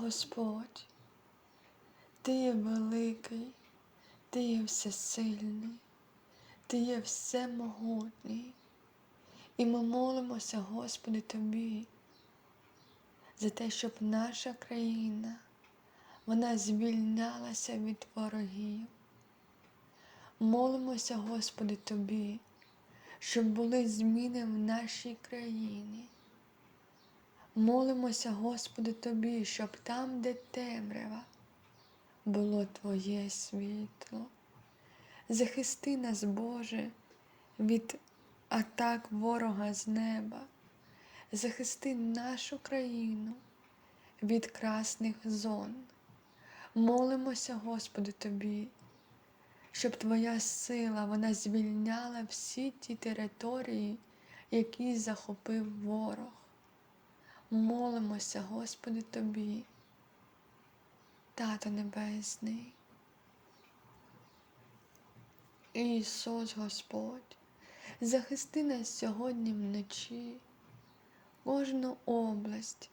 Господь, Ти є великий, Ти є всесильний, Ти є всемогутній. І ми молимося, Господи, Тобі, за те, щоб наша країна вона звільнялася від ворогів. Молимося, Господи, Тобі, щоб були зміни в нашій країні. Молимося, Господи, Тобі, щоб там, де темрява, було Твоє світло. Захисти нас, Боже, від атак ворога з неба. Захисти нашу країну від красних зон. Молимося, Господи, Тобі, щоб Твоя сила вона звільняла всі ті території, які захопив ворог. Молимося, Господи, Тобі, Тато Небесний. Ісус Господь, захисти нас сьогодні вночі, кожну область,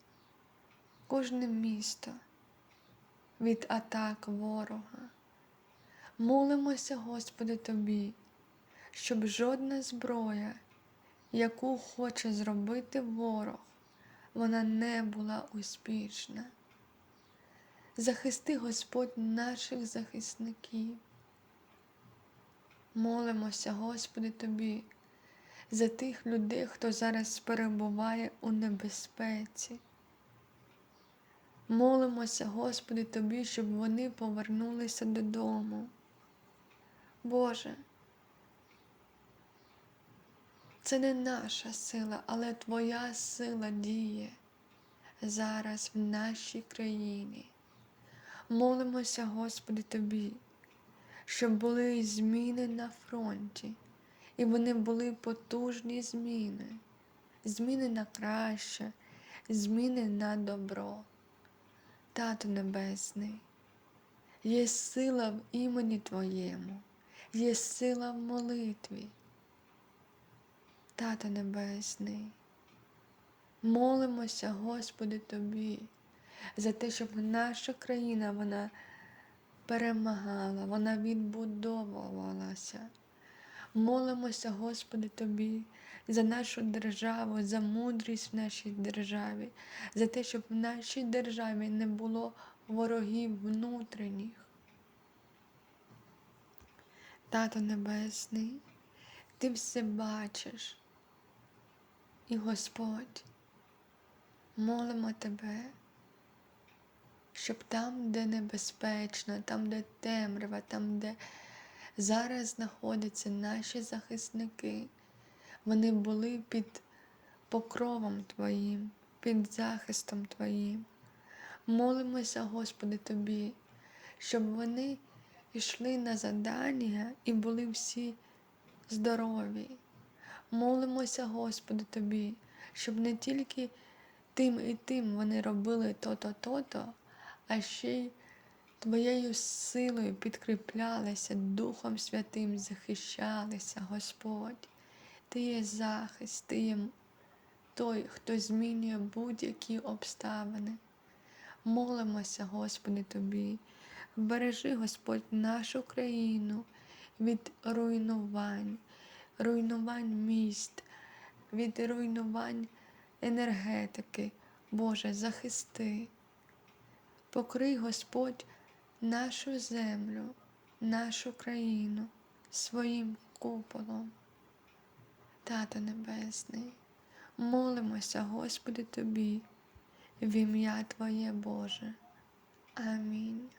кожне місто від атак ворога. Молимося, Господи, Тобі, щоб жодна зброя, яку хоче зробити ворог, вона не була успішна. Захисти Господь наших захисників. Молимося, Господи, Тобі, за тих людей, хто зараз перебуває у небезпеці. Молимося, Господи, Тобі, щоб вони повернулися додому. Боже, це не наша сила, але Твоя сила діє зараз в нашій країні. Молимося, Господи, Тобі, щоб були зміни на фронті, і вони були потужні зміни, зміни на краще, зміни на добро. Тато Небесний, є сила в імені Твоєму, є сила в молитві. Тато Небесний, молимося, Господи, Тобі, за те, щоб наша країна вона перемагала, вона відбудовувалася. Молимося, Господи, Тобі, за нашу державу, за мудрість в нашій державі, за те, щоб в нашій державі не було ворогів внутрішніх. Тато Небесний, Ти все бачиш. І Господь, молимо Тебе, щоб там, де небезпечно, там, де темрява, там, де зараз знаходяться наші захисники, вони були під покровом Твоїм, під захистом Твоїм. Молимося, Господи, Тобі, щоб вони йшли на задання і були всі здорові. Молимося, Господи, Тобі, щоб не тільки тим і тим вони робили то-то, то-то, а ще й Твоєю силою підкріплялися, Духом Святим захищалися, Господь. Ти є захист, Ти є той, хто змінює будь-які обставини. Молимося, Господи, Тобі, бережи, Господь, нашу країну від руйнувань, руйнувань міст, від руйнувань енергетики. Боже, захисти. Покрий Господь нашу землю, нашу країну своїм куполом. Тато Небесний, молимося, Господи, Тобі, в ім'я Твоє Боже. Амінь.